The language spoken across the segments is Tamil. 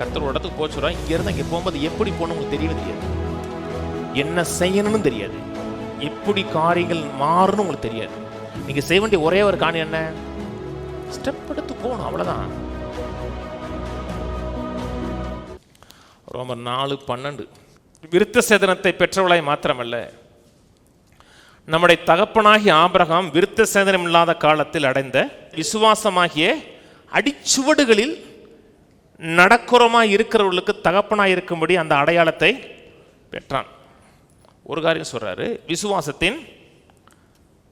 கத்தர் இடத்துக்கு போச்சுரா இங்கேருந்து அங்கே போகும்போது எப்படி போகணும் உங்களுக்கு தெரியவே தெரியாது. என்ன செய்யணும்னு தெரியாது. எப்படி காரியங்கள் மாறணும் உங்களுக்கு தெரியாது. நீங்கள் செய்ய வேண்டிய ஒரே ஒரு காணி என்ன? ஸ்டெப் எடுத்து போகணும் அவ்வளோதான் ரோமர் நாலு பன்னெண்டு. விருத்த சேதனத்தை பெற்றவளாய் மாத்திரமல்ல. நம்முடைய தகப்பனாகிய ஆபிரகாம் விருத்த சேதனம் இல்லாத காலத்தில் அடைந்த விசுவாசமாகிய அடிச்சுவடுகளில் நடக்குறமாய் இருக்கிறவர்களுக்கு தகப்பனாய் இருக்கும்படி அந்த அடையாளத்தை பெற்றான். ஒரு காரியம் சொல்கிறாரு விசுவாசத்தின்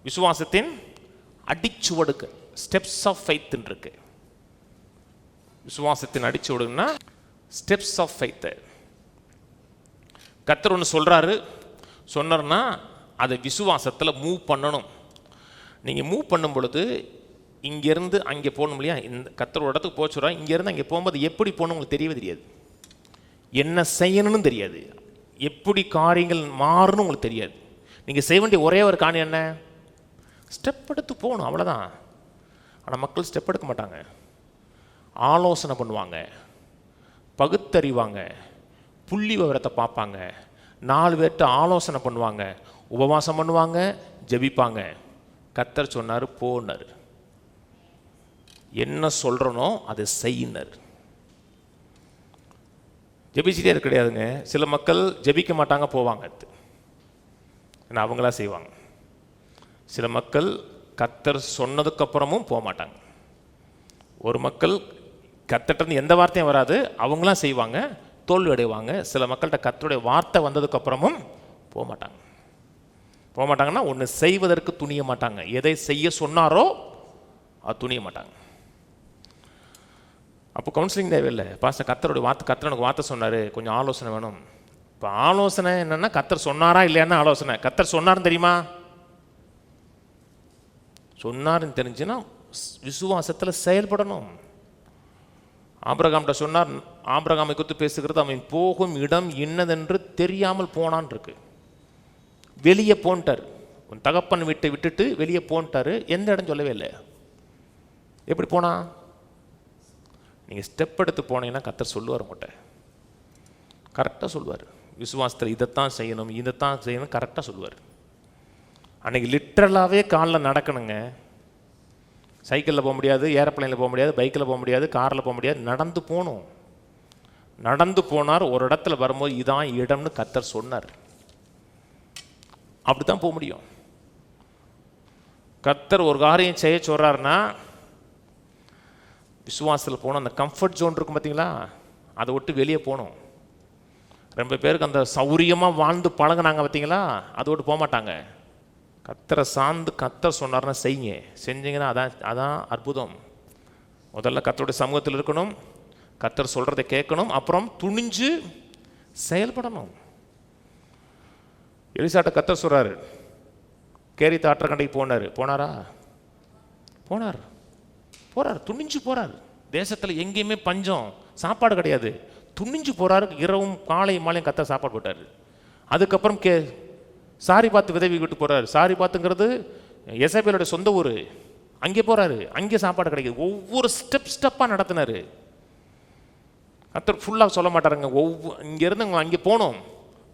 விசுவாசத்தின் அடிச்சுவடுக்கு ஸ்டெப்ஸ் ஆஃப் ஃபைத்துன்னு இருக்கு விசுவாசத்தின் அடிச்சுவடுன்னா ஸ்டெப்ஸ் ஆஃப் ஃபைத்து கத்தர் ஒன்று சொல்கிறாரு சொன்னார்னா அதை விசுவாசத்தில் மூவ் பண்ணணும். நீங்கள் மூவ் பண்ணும் பொழுது இங்கேருந்து அங்கே போகணும் இல்லையா? இந்த கத்தரோட இடத்துக்கு போச்சுரா இங்கேருந்து அங்கே போகும்போது எப்படி போகணும் உங்களுக்கு தெரியவே தெரியாது. என்ன செய்யணும்னு தெரியாது. எப்படி காரியங்கள் மாறணும் உங்களுக்கு தெரியாது. நீங்கள் செய்ய வேண்டிய ஒரே ஒரு காணி என்ன? ஸ்டெப் எடுத்து போகணும் அவ்வளோதான் ஆனால் மக்கள் ஸ்டெப் எடுக்க மாட்டாங்க. ஆலோசனை பண்ணுவாங்க. பகுத்தறிவாங்க. புள்ளி விவரத்தை பார்ப்பாங்க. நாலு பேர்கிட்ட ஆலோசனை பண்ணுவாங்க. உபவாசம் பண்ணுவாங்க ஜெபிப்பாங்க. கத்தர் சொன்னார் போனார். என்ன சொல்கிறனோ அதை செய்யினர். ஜெபிச்சிட்டே இருக்க கிடையாதுங்க. சில மக்கள் ஜெபிக்க மாட்டாங்க போவாங்க ஏன்னா அவங்களா செய்வாங்க. சில மக்கள் கத்தர் சொன்னதுக்கப்புறமும் போக மாட்டாங்க. ஒரு மக்கள் கத்தட்டருந்து எந்த வார்த்தையும் வராது அவங்களாம் செய்வாங்க தோல்வி அடைவாங்க. சில மக்கள்கிட்ட கத்தருடைய வார்த்தை வந்ததுக்கப்புறமும் போக மாட்டாங்க. போக மாட்டாங்கன்னா ஒன்று செய்வதற்கு துணிய மாட்டாங்க. எதை செய்ய சொன்னாரோ அது துணிய மாட்டாங்க. அப்போ கவுன்சிலிங் தேவையில்லை. பாச கத்தருடைய வார்த்தை கத்தர் எனக்கு வார்த்தை சொன்னார். கொஞ்சம் ஆலோசனை வேணும். இப்போ ஆலோசனை என்னென்னா கத்தர் சொன்னாரா இல்லையான்னு ஆலோசனை. கத்தர் சொன்னார்னு தெரியுமா? சொன்னார்னு தெரிஞ்சுன்னா விசுவாசத்தில் செயல்படணும். ஆபிரகாம்கிட்ட சொன்னார் ஆபிரகாமை குறித்து பேசுகிறது அவன் போகும் இடம் இன்னதென்று தெரியாமல் போனான் இருக்கு. வெளியே போன்ட்டார். உன் தகப்பன் வீட்டை விட்டுட்டு வெளியே போன்ட்டார். எந்த இடம் சொல்லவே இல்லை. எப்படி போனான்? நீங்கள் ஸ்டெப் எடுத்து போனீங்கன்னா கத்தர் சொல்லுவார் உங்கள்கிட்ட கரெக்டாக சொல்லுவார். விசுவாசத்தில் இதைத்தான் செய்யணும் இதைத்தான் செய்யணும் கரெக்டாக சொல்லுவார். அன்னைக்கு லிட்ரலாகவே காலில் நடக்கணுங்க. சைக்கிளில் போக முடியாது ஏரோப்ளைனில் போக முடியாது பைக்கில் போக முடியாது காரில் போக முடியாது நடந்து போகணும். நடந்து போனார் ஒரு இடத்துல வரும்போது இதான் இடம்னு கத்தர் சொன்னார். அப்படி தான் போக முடியும். கத்தர் ஒரு காரியம் செய்ய சொல்கிறாருன்னா விசுவாசத்தில் போகணும் அந்த கம்ஃபர்ட் ஜோன் இருக்கும் பார்த்தீங்களா அதை விட்டு வெளியே போகணும் ரொம்ப பேருக்கு அந்த சௌரியமாக வாழ்ந்து பழகினாங்க பார்த்தீங்களா அதை விட்டு போக மாட்டாங்க. கத்தரை சார்ந்து கத்தர் சொன்னார்னா செய்யுங்க. செஞ்சீங்கன்னா அதான் அதான் அற்புதம். முதல்ல கத்தருடைய சமூகத்தில் இருக்கணும். கத்தர் சொல்கிறத கேட்கணும். அப்புறம் துணிஞ்சு செயல்படணும். எலிசாட்ட கத்தர் சொல்கிறாரு கேரி தாற்றக்கண்டைக்கு போனார். போனாரா? போனார். போகிறார் துணிஞ்சு போகிறார் தேசத்தில் எங்கேயுமே பஞ்சம் சாப்பாடு கிடையாது. துணிஞ்சு போறாரு இரவும் காலை மாலையும் கத்த சாப்பாடு போட்டார். அதுக்கப்புறம் கே சாரி பார்த்து விதவி விட்டு போறாரு. சாரி பார்த்துங்கிறது எசபேலோட சொந்த ஊர். அங்கே போறாரு அங்கே சாப்பாடு கிடைக்குது. ஒவ்வொரு ஸ்டெப் ஸ்டெப்பாக நடத்தினாரு. கத்தர் ஃபுல்லாக சொல்ல மாட்டாருங்க. ஒவ்வொரு இங்கேருந்து அங்கே போகணும்.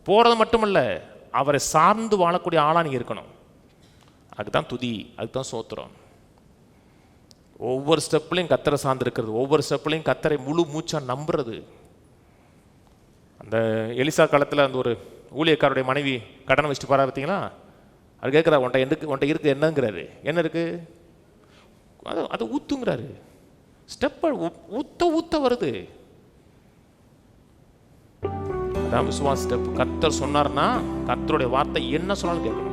போகிறது மட்டுமல்ல அவரை சார்ந்து வாழக்கூடிய ஆளாக நீங்கள் இருக்கணும். அதுதான் துதி அதுதான் சோத்திரம். ஒவ்வொரு ஸ்டெப்லையும் கத்தரை சார்ந்திருக்கிறது. ஒவ்வொரு ஸ்டெப்லையும் கத்தரை முழு மூச்சாக நம்புறது. அந்த எலிசா காலத்தில் அந்த ஒரு ஊழியக்காருடைய மனைவி கடன் வச்சுட்டு போறா பார்த்தீங்களா அது கேட்குறா உன்ட்ட எதுக்கு உன்ட்ட இருக்குது என்னங்கிறாரு. என்ன இருக்கு? அது அது ஊத்துங்கிறாரு. ஸ்டெப்பை ஊத்த ஊத்த வருது. அதான் விசுவாச ஸ்டெப் கத்தர் சொன்னார்னா கத்தருடைய வார்த்தை என்ன சொன்னாலும் கேட்கணும்.